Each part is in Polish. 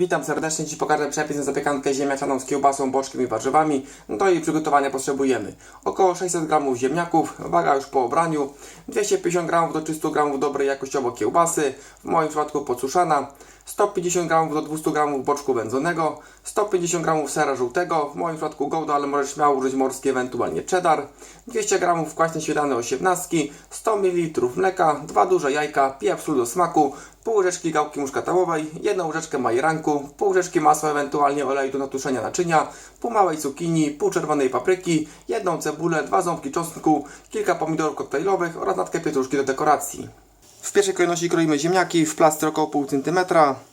Witam serdecznie, Ci pokażę przepis na zapiekankę ziemniaczaną z kiełbasą, boczkiem i warzywami. No Do jej przygotowania potrzebujemy. Około 600 g ziemniaków, waga już po obraniu, 250 g do 300 g dobrej jakościowo kiełbasy, w moim przypadku podsuszana, 150 g do 200 g boczku wędzonego, 150 g sera żółtego, w moim przypadku Gouda, ale możesz śmiało użyć morski, ewentualnie cheddar, 200 g kwaśnej śmietany 18, 100 ml mleka, dwa duże jajka, pieprz do smaku, pół łyżeczki gałki muszkatałowej, jedną łyżeczkę majeranku, pół łyżeczki masła, ewentualnie oleju do natuszenia naczynia, pół małej cukinii, pół czerwonej papryki, jedną cebulę, dwa ząbki czosnku, kilka pomidorów koktajlowych oraz natkę pietruszki do dekoracji. W pierwszej kolejności kroimy ziemniaki w plastry około pół centymetra.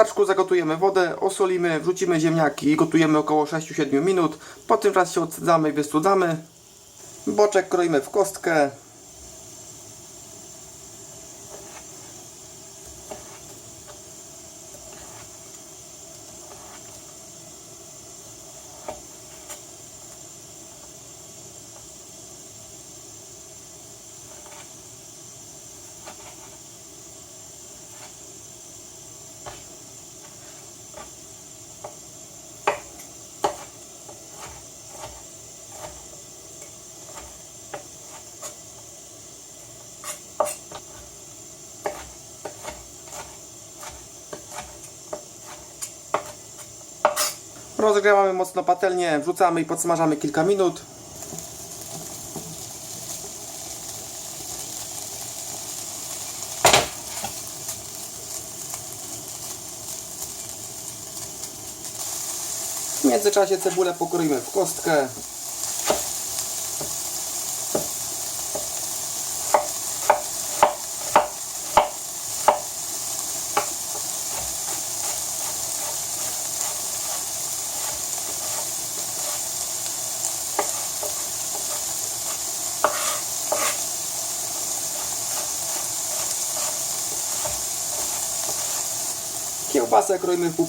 W garczku zagotujemy wodę, osolimy, wrzucimy ziemniaki i gotujemy około 6-7 minut. Po tym czasie się odsadzamy i wystudzamy. Boczek kroimy w kostkę. Rozgrzewamy mocno patelnię, wrzucamy i podsmażamy kilka minut. W międzyczasie cebulę pokroimy w kostkę. Kiełbasę kroimy w pół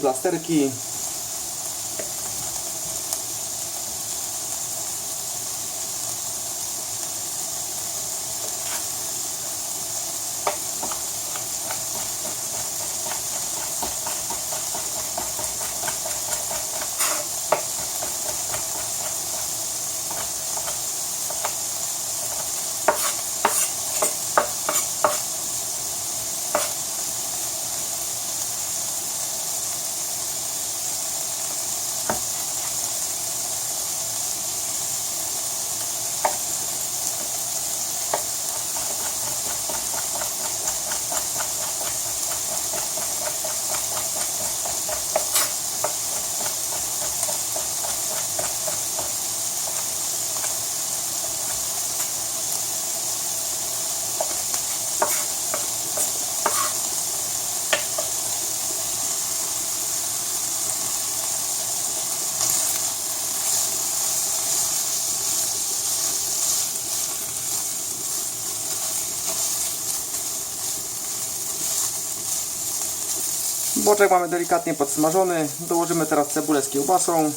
Boczek mamy delikatnie podsmażony. Dołożymy teraz cebulę z kiełbasą.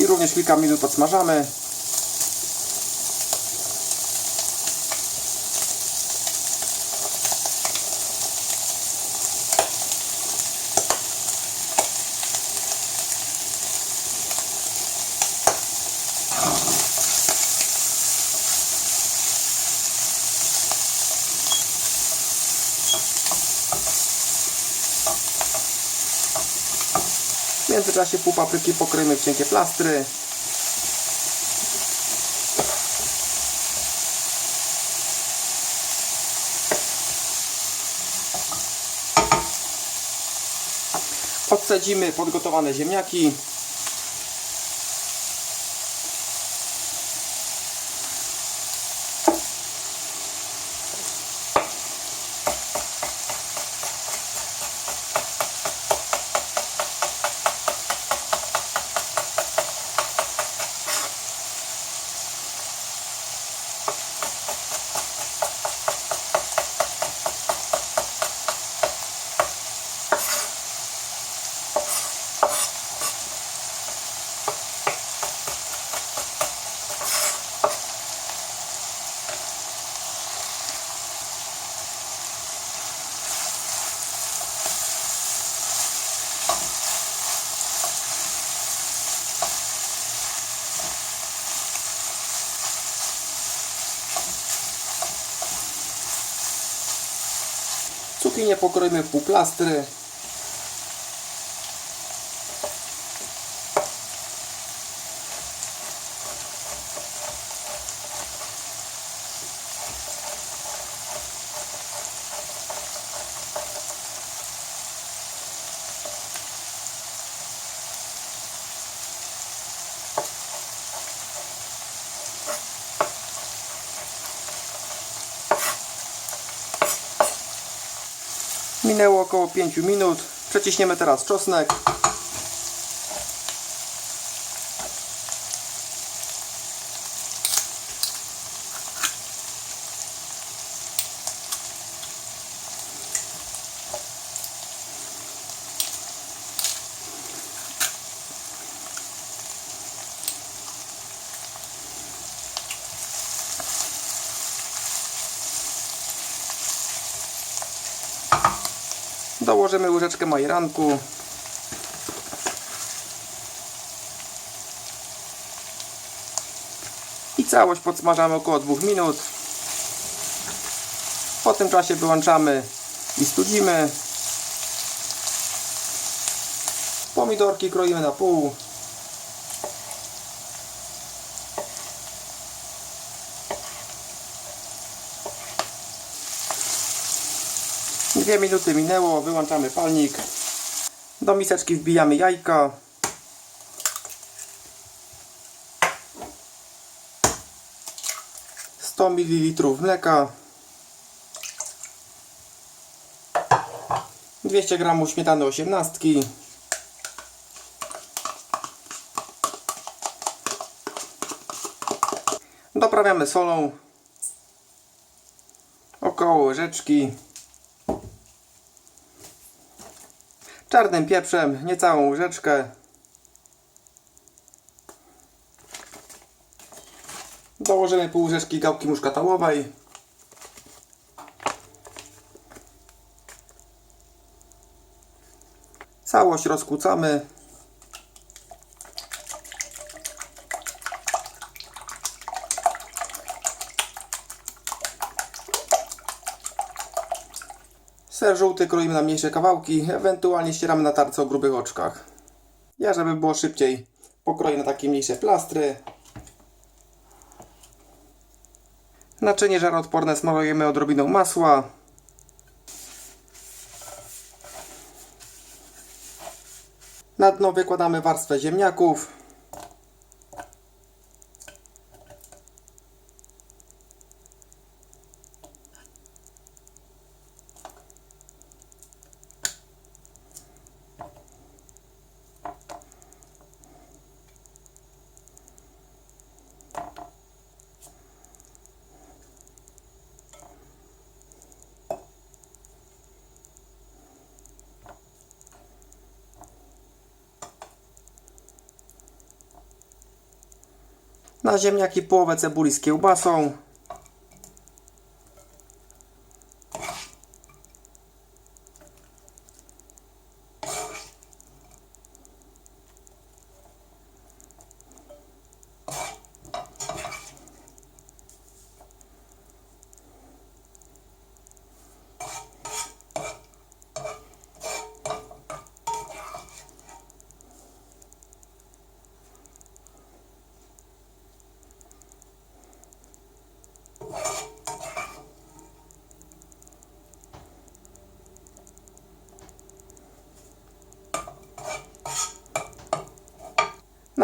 I również kilka minut podsmażamy. W międzyczasie pół papryki pokryjmy w cienkie plastry. Odsadzimy podgotowane ziemniaki. Cukinie pokroimy półplastry. Minęło około 5 minut. Przeciśniemy teraz czosnek. Dołożymy łyżeczkę majeranku. I całość podsmażamy około 2 minut. Po tym czasie wyłączamy i studzimy. Pomidorki kroimy na pół. Dwie minuty minęło, wyłączamy palnik. Do miseczki wbijamy jajka. Sto ml mleka. 200 g śmietany osiemnastki. Doprawiamy solą. Około łyżeczki. Czarnym pieprzem, niecałą łyżeczkę. Dołożymy pół łyżeczki gałki muszkatałowej. Całość rozkłócamy. Ser żółty kroimy na mniejsze kawałki, ewentualnie ścieramy na tarce o grubych oczkach. Ja, żeby było szybciej, pokroję na takie mniejsze plastry. Naczynie żaroodporne smarujemy odrobiną masła. Na dno wykładamy warstwę ziemniaków. Na ziemniaki połowę cebuli z kiełbasą.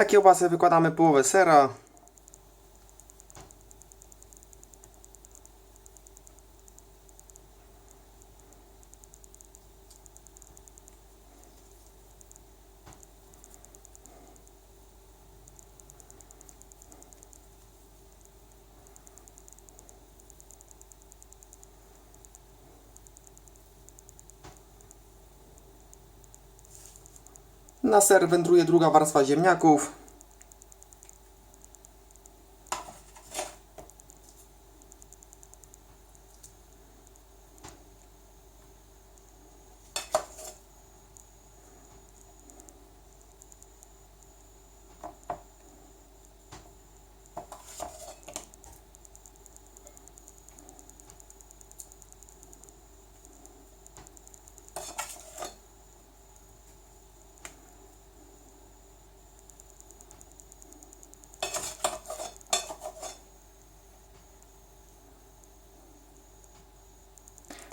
Kiełbasę wykładamy połowę sera. Na ser wędruje druga warstwa ziemniaków.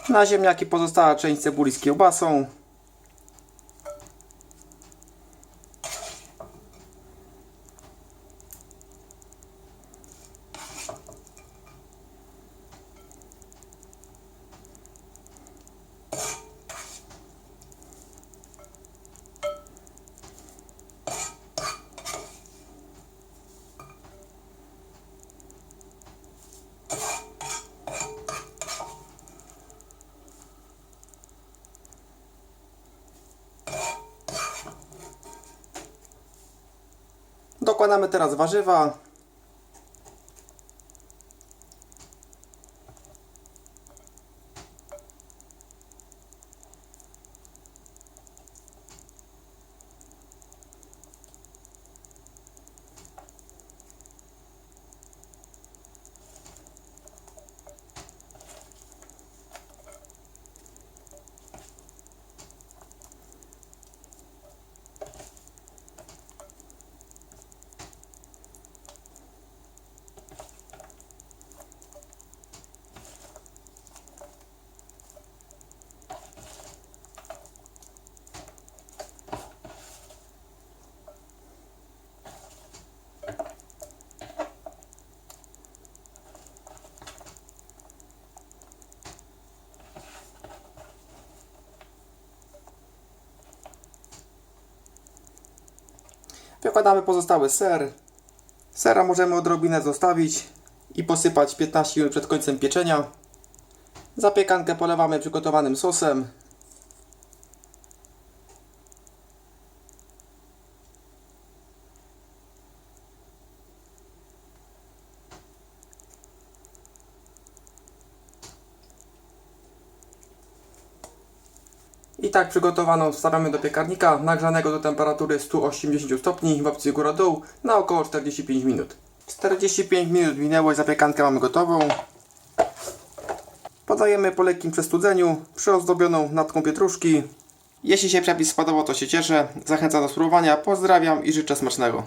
Na ziemniaki pozostała część cebuli z kiełbasą. Dokładamy teraz warzywa. Wykładamy pozostały ser. Sera możemy odrobinę zostawić i posypać 15 minut przed końcem pieczenia. Zapiekankę polewamy przygotowanym sosem. I tak przygotowaną wstawiamy do piekarnika nagrzanego do temperatury 180 stopni w opcji góra-dół na około 45 minut. 45 minut minęło i zapiekankę mamy gotową. Podajemy po lekkim przestudzeniu, przyozdobioną natką pietruszki. Jeśli się przepis spodobał, to się cieszę. Zachęcam do spróbowania. Pozdrawiam i życzę smacznego.